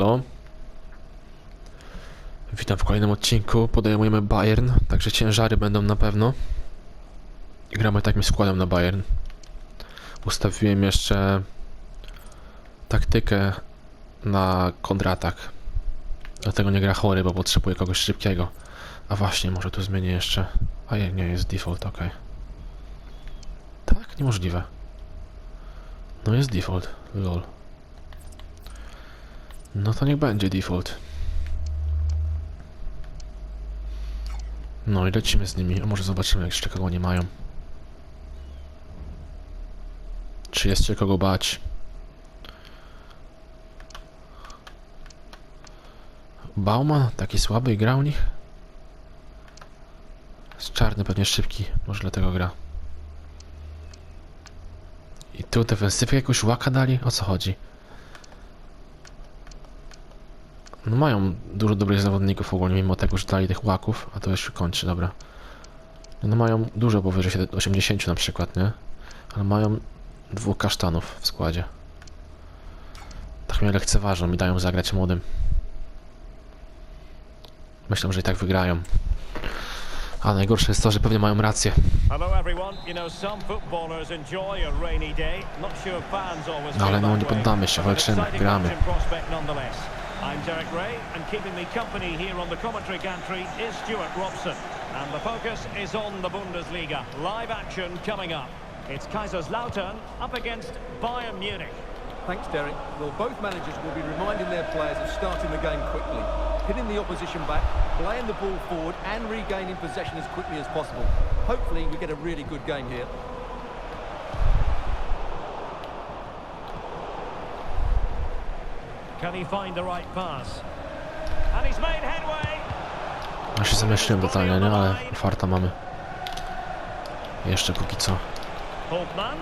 No. Witam w kolejnym odcinku. Podejmujemy Bayern, także ciężary będą na pewno. I gramy takim składem na Bayern. Ustawiłem jeszcze taktykę na kontratak. Dlatego nie gra chory, bo potrzebuję kogoś szybkiego. A właśnie, może tu zmienię jeszcze. A nie jest default, ok. Tak? Niemożliwe. No jest default, lol. No to niech będzie default. No i lecimy z nimi, a może zobaczymy jak jeszcze kogo nie mają. Czy jest się kogo bać? Bauman? Taki słaby i gra u nich? Jest czarny, pewnie szybki, może dlatego gra. I tu defensywę jakąś łaka dali? O co chodzi? No mają dużo dobrych zawodników ogólnie, mimo tego, że dali tych łaków, a to już się kończy, dobra. No mają dużo powyżej 80 na przykład, nie? Ale mają dwóch kasztanów w składzie. Tak mnie lekceważą i dają zagrać młodym. Myślę, że i tak wygrają. A najgorsze jest to, że pewnie mają rację. No, ale no, nie poddamy się, walczymy, gramy. I'm Derek Ray and keeping me company here on the commentary gantry is Stuart Robson. And the focus is on the Bundesliga. Live action coming up. It's Kaiserslautern up against Bayern Munich. Thanks, Derek. Well, both managers will be reminding their players of starting the game quickly, hitting the opposition back, playing the ball forward and regaining possession as quickly as possible. Hopefully we get a really good game here. Can he find the right pass? And he's made headway. Ja się zamyśliłem totalnie, nie? Ale farta mamy. Jeszcze póki co. Holtman.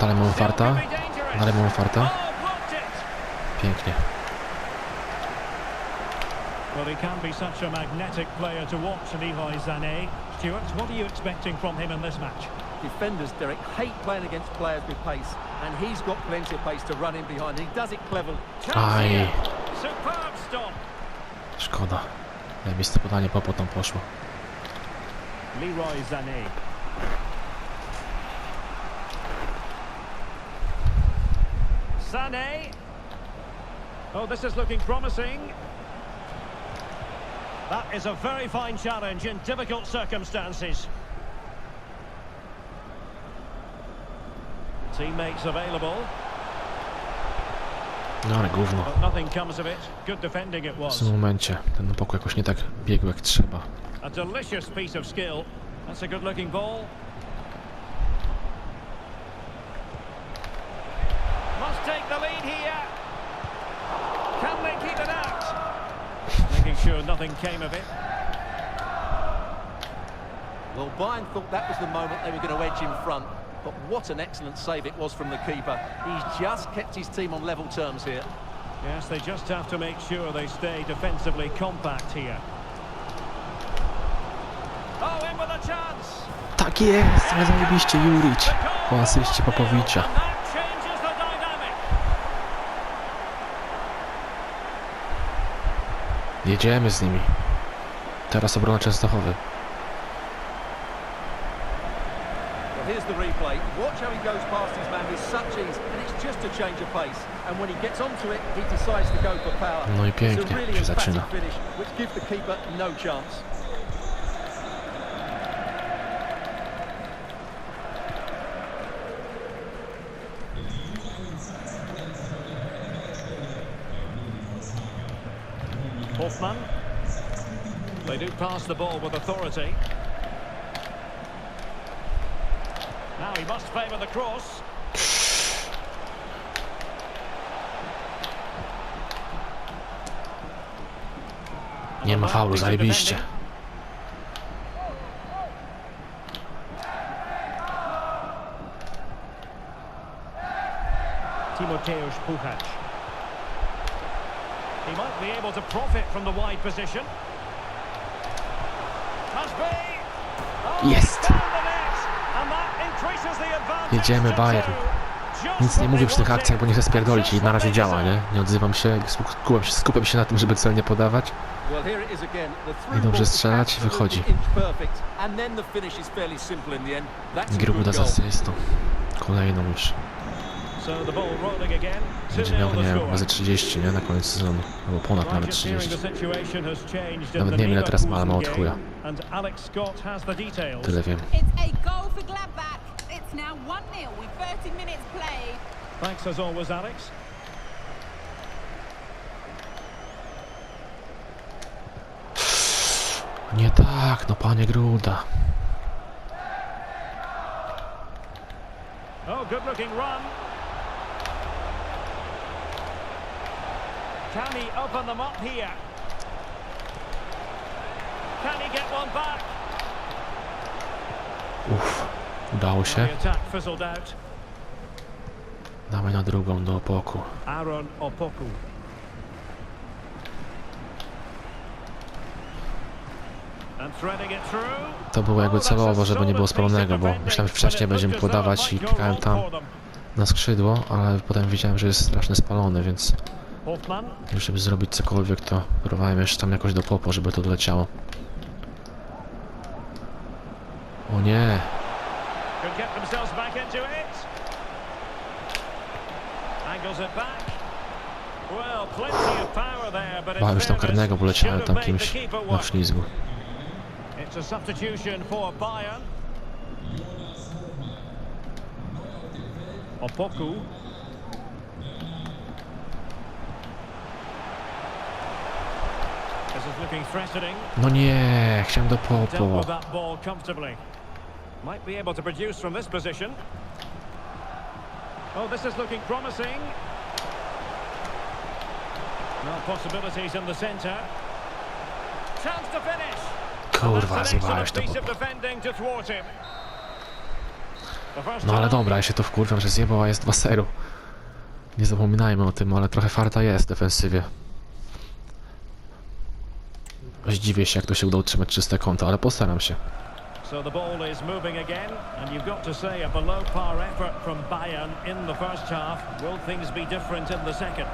Dalej mamy farta. Dalej mamy farta. Pięknie. Well, he can be such a magnetic player to watch, Leroy Sané. Stuart, what are you expecting from him in this match? Defenders, Derek, hate playing against players with pace, and he's got plenty of pace to run in behind. He does it cleverly. Aj. here. Superb stop. Szkoda. Zajebiste podanie po tam poszło. Leroy Sané. Sané. Oh, this is looking promising. That is a very fine challenge in difficult circumstances. Teammates available, No ale gówno. but nothing comes of it. Good defending it W was. tym momencie ten pokój jakoś nie tak biegł jak trzeba. A delicious piece of skill. That's a good-looking ball. Must take the lead here. Can they keep it out? Making sure nothing came of it. Well, Bayern thought that was the moment they were going to edge in front, but what an excellent save it was from the keeper. He's just kept his team on level terms here. Yes, they just have to make sure they stay defensively compact here. Oh, in with a chance. Tak jest! Ale zajebiście Jurić. Po asyście Popowicza. Jedziemy z nimi. Teraz obrona Częstochowy. Here's the replay. Watch how he goes past his man with such ease, and it's just a change of pace. And when he gets onto it, he decides to go for power. No i It's a pięknie really się zaczyna. finish, which gives the keeper no chance. Hoffman. They do pass the ball with authority. He must favour the cross. Nie ma faulu, zajebiście. Timoteusz Puchacz. He might be able to profit from the wide position. Oh, Jest. Jedziemy, Bayern. Nic nie mówię przy tych akcjach, bo nie chcę spierdolić i na razie działa, nie? Nie odzywam się, skupiam się, skupiam się na tym, żeby celnie podawać. I dobrze strzelać i wychodzi. inch perfect. And then the finish is fairly simple in the end. That's a Giroud good z asystą. Kolejną już. So the ball rolling again. Będzie 2-0 miał, nie wiem, score. razy 30, nie? Na koniec sezonu. Albo ponad nawet Right, just hearing 30. the situation has changed in Nawet nie wiem, ile teraz ma, ale ma od chuja. Tyle wiem. It's a goal for Gladbach. It's now 1-0 with 30 minutes played. Thanks as always, Alex. Nie tak, no panie Gruda. Oh, good looking run. Can he open them up here? Can he get one back? Uff, udało się. Damy na drugą do opoku. Aaron Opoku. To było jakby celowo, żeby nie było spalonego, bo myślałem, że wcześniej będziemy podawać i klikałem tam na skrzydło, ale potem widziałem, że jest strasznie spalony, więc żeby zrobić cokolwiek, to próbowałem jeszcze tam jakoś do popo, żeby to doleciało. O nie, bałem się tam karnego, bo leciałem tam kimś na ślizgu. Opoku. This is looking threatening. No nie, chciałem do popo. Might be able to produce from this position. Oh, this is looking promising. No possibilities in the centre. Chance to finish. Kurwa, zjebałeś to popo. No ale dobra, ja się to wkurwiam, że zjebał, a jest 2-0. Nie zapominajmy o tym, ale trochę farta jest w defensywie. Zdziwię się, jak to się uda utrzymać czyste konto, ale postaram się. So the ball is moving again, and you've got to say a below par effort from Bayern in the first half. Will things be different in the second?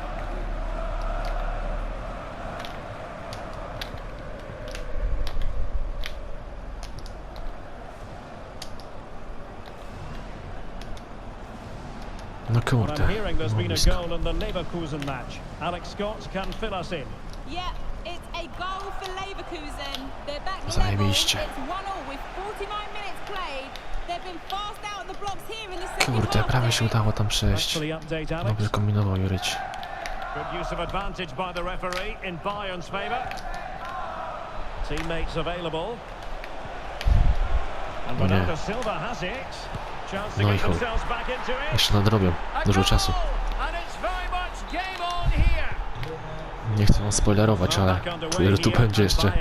No kurde. I'm hearing there's been a goal in the Leverkusen match. Alex Scott can fill us in. Yeah, it's a goal for Leverkusen. They're back level. Zajebiście. It's 1-0 with 49 minutes played. They've been fast out of the blocks here in the second Kurde, half. prawie się udało tam przejść. Dobrze kombinował Juryć. Good use of advantage by the referee in Bayern's favour. Teammates available. And O nie. Bernardo Silva has it. Chance to No i get chuj. themselves back into it. Jeszcze nadrobią. Dużo czasu. Nie chcę wam spoilerować, ale czuję, że tu będzie jeszcze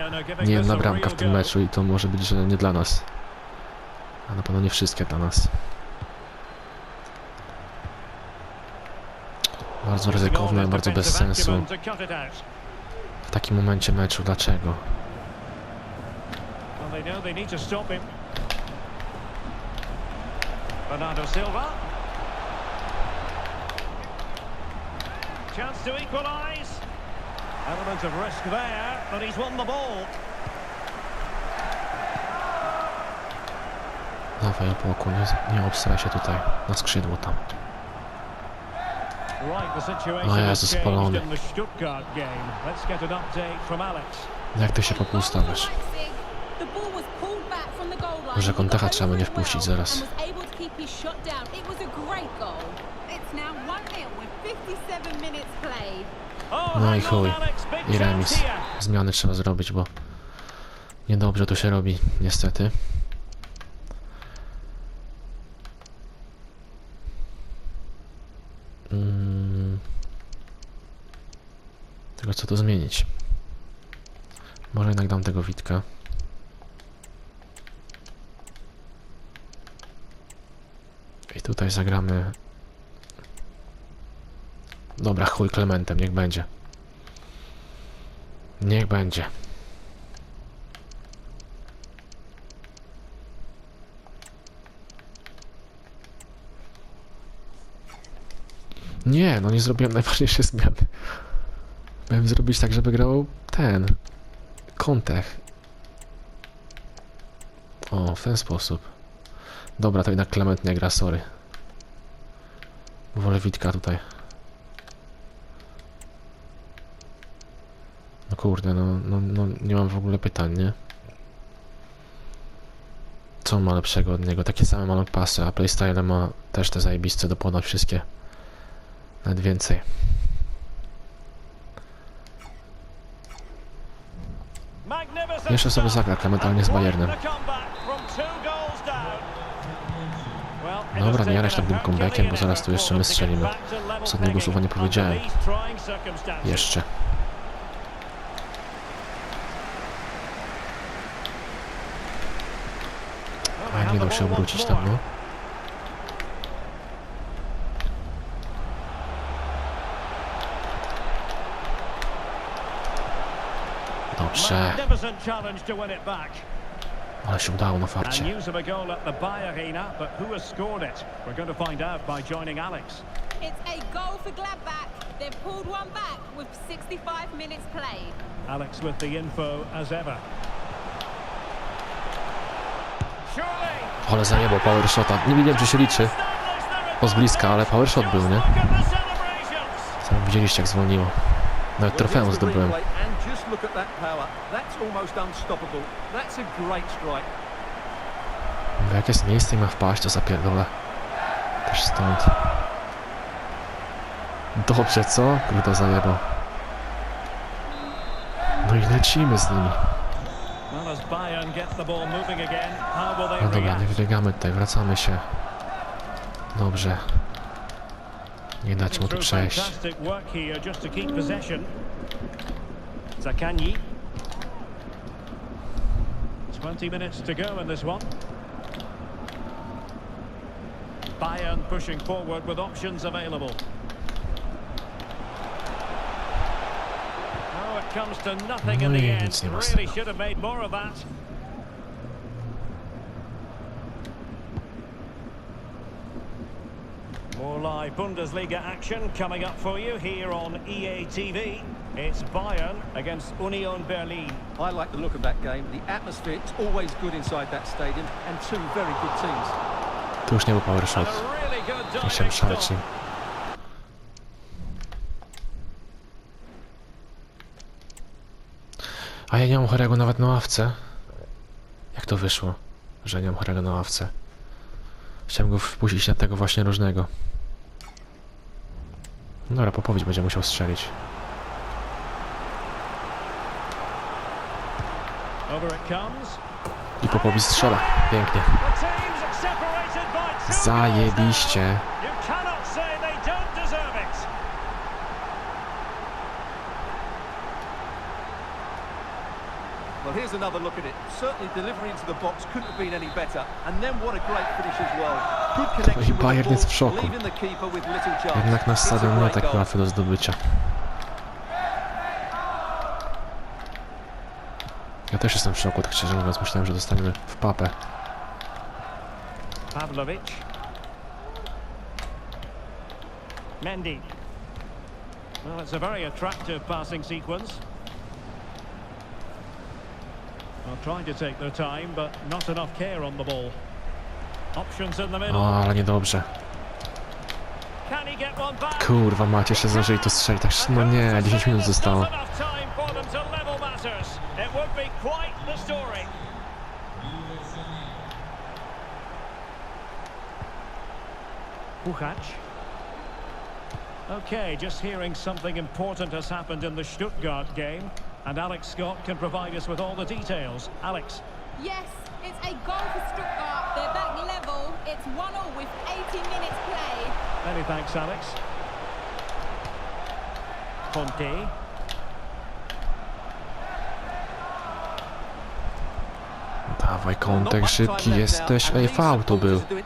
nie jedna bramka w tym meczu i to może być, że nie dla nas. A na pewno nie wszystkie dla nas. Bardzo ryzykowne, bardzo bez sensu. W takim momencie meczu. Dlaczego? Bernardo Silva. Chance to equalise. Element of risk there, but he's won the ball. Dawaj nie, nie obstra się tutaj na skrzydło tam. O has Jezu, spalony. Jak ty się line. Może over trzeba będzie wpuścić zaraz. It's now 1-0 with 57 minutes played. No i chuj. I remis. Zmiany trzeba zrobić, bo niedobrze tu się robi, niestety. Mm. Tylko co tu zmienić? Może jednak dam tego Witka. I tutaj zagramy... Dobra, chuj Klementem, niech będzie. Niech będzie. Nie, no nie zrobiłem najważniejszej zmiany. Miałem zrobić tak, żeby grał ten. Kontech. O, w ten sposób. Dobra, to jednak Clement nie gra, sorry. Wolę Witka tutaj. Kurde, no, no, no nie mam w ogóle pytań, nie? Co ma lepszego od niego? Takie same ma pasy, a playstyle ma też te zajebiste do wszystkie. Nawet więcej. Jeszcze sobie zagra Clement, ale nie z Bayernem. Dobra, nie jarać tak tym comebackiem, bo zaraz tu jeszcze my strzelimy. Ostatniego słowa nie powiedziałem. Jeszcze. Well, they A have nie the dał się ball once obrócić tam, more. no. Dobrze, Magnificent challenge to win it back. ale się udało na And farcie. news of a goal at the Bay Arena, but who has scored it? We're going to find out by joining Alex. It's a goal for Gladbach. They've pulled one back with 65 minutes played. Alex with the info as ever. Surely. Ale zajebał power shota. Nie wiedziałem, czy się liczy. Po z bliska, ale power shot był, nie? Widzieliście, jak zwolniło. Nawet trofeum zdobyłem. Mówię, jak jest miejsce i ma wpaść, to zapierdolę. Też stąd. Dobrze, co? Kruto zajebał. No i lecimy z nimi. No dobra, nie wybiegamy tutaj, wracamy się. Dobrze. Nie dać mu tu przejść. Zakanyi. 20 minutes to go in this one. Bayern pushing forward with options available. Comes to nothing in the end. nic nie ma z Really should have made more of that. More live Bundesliga action coming up for you here on EA TV. It's Bayern against Union Berlin. I like the look of that game. The atmosphere is always good inside that stadium and two very good teams. Tu już nie był power And shot. a really good Musiałem szaleć nim. A ja nie mam chorego nawet na ławce. Jak to wyszło, że nie mam chorego na ławce? Chciałem go wpuścić na tego właśnie różnego. Dobra, Popowicz będzie musiał strzelić. I Popowicz strzela. Pięknie. Zajebiście. goals. You cannot say they don't deserve it. Well, here's another look at it. Certainly delivery into the box couldn't have been any better. And then what a great finish as well. Good connection with Bayern jest w szoku. leaving the keeper with little chance. Jednak nasz stadion nie tak łatwy do zdobycia. Ja też jestem w szoku, tak szczerze mówiąc. Myślałem, że dostaniemy w papę. Pavlovic. Mendy. Well, it's a very attractive passing sequence. Well, trying to take their time, but not enough care on the ball. Options in the middle. O, ale niedobrze. Can he get one back? Kurwa, macie się zdążyli to strzelić. Tak, no nie, 10 minut zostało. Not enough time for them to level matters. It would be quite the story. Puchacz. Okay, just hearing something important has happened in the Stuttgart game, and Alex Scott can provide us with all the details. Alex, Yes, it's a goal for Stuttgart. They're back level. It's 1-0 with 80 minutes played. many thanks, Alex. Conte. Dawaj, Not kątek much time szybki left jesteś. now, and Ej, these faul to był. supporters are doing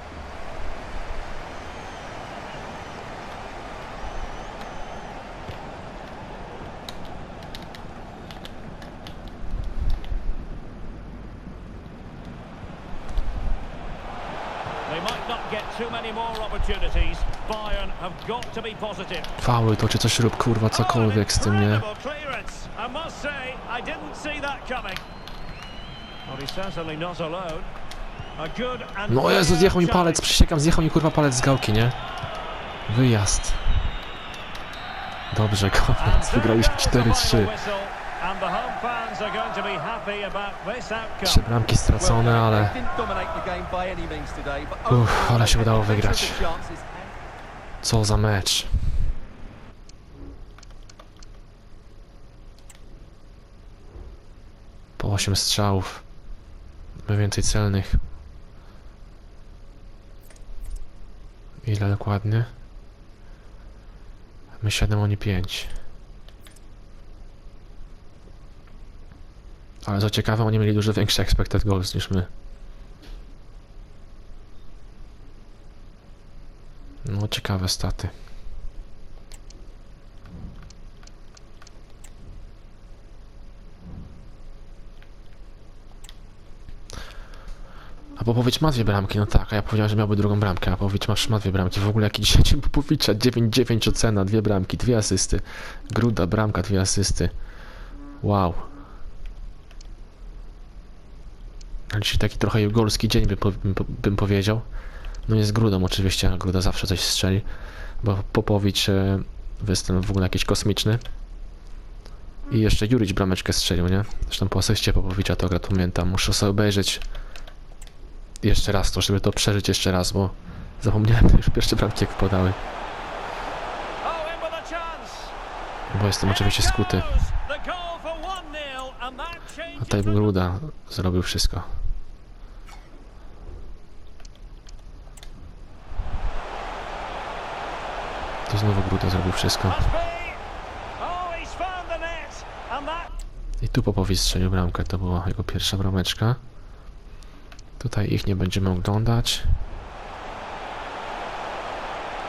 got to czy coś rób, kurwa, cokolwiek z tym, nie? No Jezu, zjechał mi palec, przysiekam, zjechał mi kurwa palec z gałki, nie? Wyjazd. Dobrze, koniec, wygraliśmy goes the final 4-3. Trzy bramki stracone, ale Uff, ale się udało wygrać. co za mecz. Po 8 strzałów. My więcej celnych. Ile dokładnie? My 7, oni 5. Ale co ciekawe, oni mieli dużo większe expected goals niż my. No, ciekawe staty. A Popowicz ma dwie bramki, no tak, a ja powiedziałem, że miałby drugą bramkę, a Popowicz ma, ma dwie bramki. W ogóle jaki dzisiaj dzień Popowicza, 9-9 ocena, dwie bramki, dwie asysty. Gruda, bramka, dwie asysty. Wow. A dzisiaj taki trochę jugolski dzień, bym, po- bym, bym powiedział. No nie z Grudą oczywiście, a Gruda zawsze coś strzeli, bo Popowicz e, występ w ogóle jakiś kosmiczny. I jeszcze Jurić brameczkę strzelił, nie? Zresztą po asyście Popowicza to akurat pamiętam. Muszę sobie obejrzeć jeszcze raz to, żeby to przeżyć jeszcze raz, bo zapomniałem już pierwsze bramki jak wpadały. Bo jestem oczywiście skuty. goes. The goal for 1-0, and that A the Gruda zrobił wszystko. To znowu Gruda zrobił wszystko. I tu Popowicz strzelił bramkę, to była jego pierwsza brameczka. Tutaj ich nie będziemy oglądać.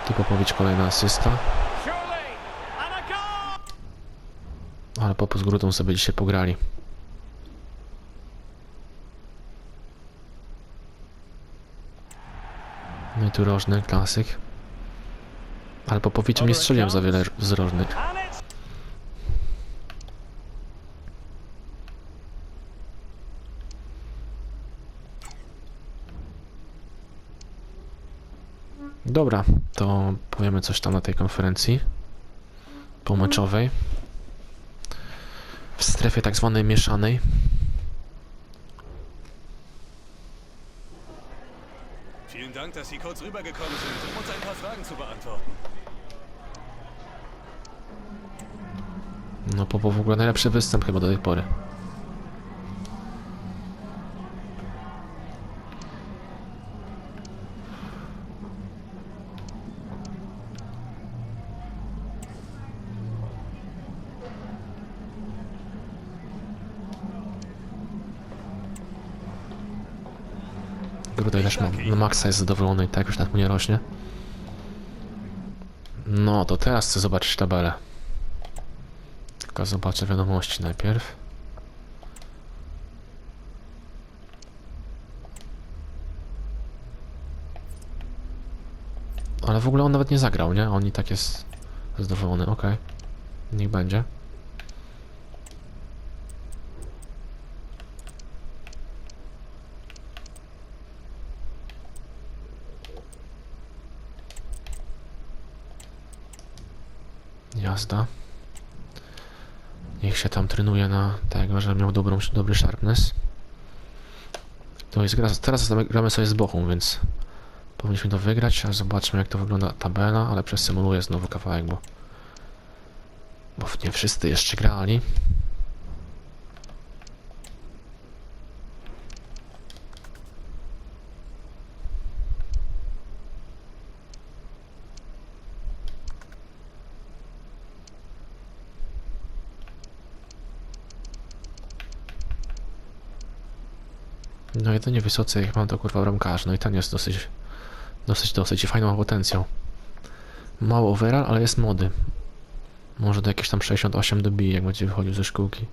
Tu Popowicz kolejna asysta. Ale Popo z Grudą sobie dzisiaj pograli. No i tu rożny, klasyk. Ale Popowiczem nie strzeliłem za wiele z rożnych. Dobra, to powiemy coś tam na tej konferencji pomeczowej. W strefie tak zwanej mieszanej. Vielen Dank, dass Sie kurz rübergekommen sind, um uns ein paar Fragen zu beantworten. No Popo w ogóle najlepszy występ chyba do tej pory. Gruda też ma, na maksa jest zadowolony i tak już tak mu nie rośnie. No to teraz chcę zobaczyć tabelę. Tylko zobaczę wiadomości najpierw. Ale w ogóle on nawet nie zagrał, nie? On i tak jest zadowolony, okej. Niech będzie. Jazda. Niech się tam trenuje na tego, że miał dobrą, dobry sharpness. To jest gra, teraz gramy sobie z Bochum, więc powinniśmy to wygrać, zobaczmy jak to wygląda tabela, ale przesymuluję znowu kawałek, bo bo nie wszyscy jeszcze grali. No jedynie wysoce jak mam to kurwa bramkarz, no i ten jest dosyć, dosyć, dosyć i fajny potencjał. Mało overall, ale jest młody. Może do jakieś tam 68 dobije, jak będzie wychodził ze szkółki.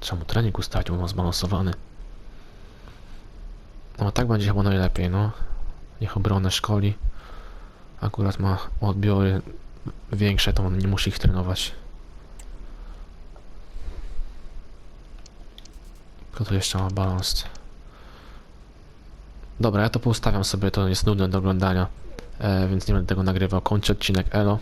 Trzeba mu trening ustawić, bo ma zbalansowany. No tak będzie chyba najlepiej, no. Niech obronę szkoli. Akurat ma odbiory większe, to on nie musi ich trenować. Kto tu jeszcze ma balans? Dobra, ja to poustawiam sobie, to jest nudne do oglądania, e, więc nie będę tego nagrywał. Kończę odcinek, elo.